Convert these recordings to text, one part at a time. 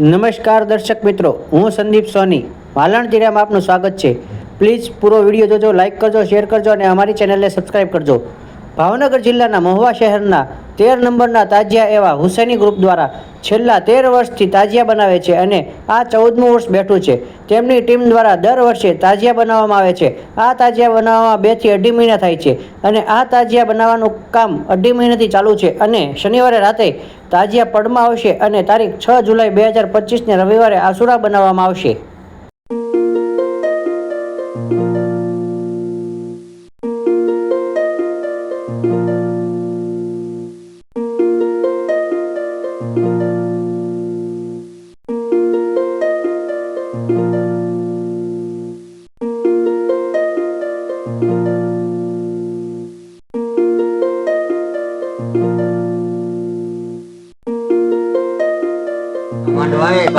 નમસ્કાર દર્શક મિત્રો, હું સંદીપ સોની. વાલણ જીરામાં આપનું સ્વાગત છે. પ્લીઝ પૂરો વીડિયો જોજો લાઇક કરજો શેર કરજો અને અમારી ચેનલને સબસ્ક્રાઈબ કરજો. ભાવનગર જિલ્લાના મહુવા શહેરના તેર નંબરના તાજિયા એવા હુસેની ગ્રુપ દ્વારા છેલ્લા તેર વર્ષથી તાજિયા બનાવે છે અને આ ચૌદમું વર્ષ બેઠું છે. તેમની ટીમ દ્વારા દર વર્ષે તાજિયા બનાવવામાં આવે છે. આ તાજિયા બનાવવામાં બેથી અઢી મહિના થાય છે અને આ તાજિયા બનાવવાનું કામ અઢી મહિનાથી ચાલુ છે અને શનિવારે રાતે તાજિયા પડમાં આવશે અને તારીખ છ જુલાઈ બે હજાર પચીસને રવિવારે આસુરા બનાવવામાં આવશે.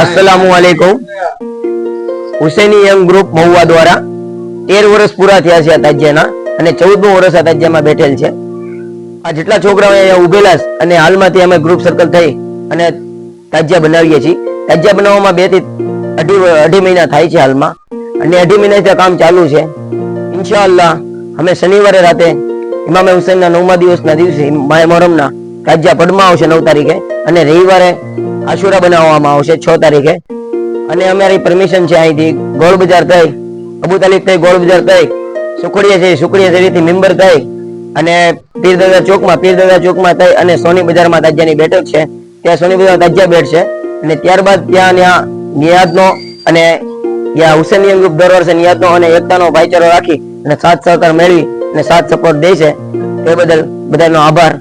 અસલામુ વાલેકુમ હુસેની યંગ ગ્રુપ મહુવા દ્વારા તેર વર્ષ પૂરા થયા છે તાજ્યાના અને ચૌદમું વર્ષ આ બેઠેલ છે. આ જેટલા છોકરાઓ અહીંયા ઉભેલા અને હાલમાંથી અમે ગ્રુપ સર્કલ થઈ અને તાજ્યા બનાવીએ છીએ. તાજ્યા બનાવવામાં બેથી અઢી અઢી મહિના થાય છે હાલમાં. અને અઢી મહિનાથી કામ ચાલુ છે. ઇન્શાઅલ્લાહ, અમે શનિવારે રાતે ઇમામે હુસેનના નવમા દિવસના દિવસે માય મોહરમના તાજ્યા પડમાં આવશે નવ તારીખે અને રવિવારે આશુરા બનાવવામાં આવશે છ તારીખે. અને અમારી પરમિશન છે અહીંથી ગોળ બજાર થઈ અબુ તાલીબ થઈ, ગોળ બજાર થઈ, સુખડીયા છે સુખડીયા શેરીથી મેમ્બર થઈ અને પીરદાદા ચોકમાં પીરદાદા ચોકમાં થઈ અને સોની બજારમાં તાજિયાની બેઠક છે. ત્યાં સોની બજાર તાજિયા બેઠ છે અને ત્યારબાદ ત્યાં ત્યાં નિયાદનો અને ત્યાં હુસેનિયન ગ્રુપ દર વર્ષે નિયાદનો અને એકતાનો ભાઈચારો રાખી અને સાથ સહકાર મેળવી અને સાથ સપોર્ટ દે છે તે બદલ બધાનો આભાર.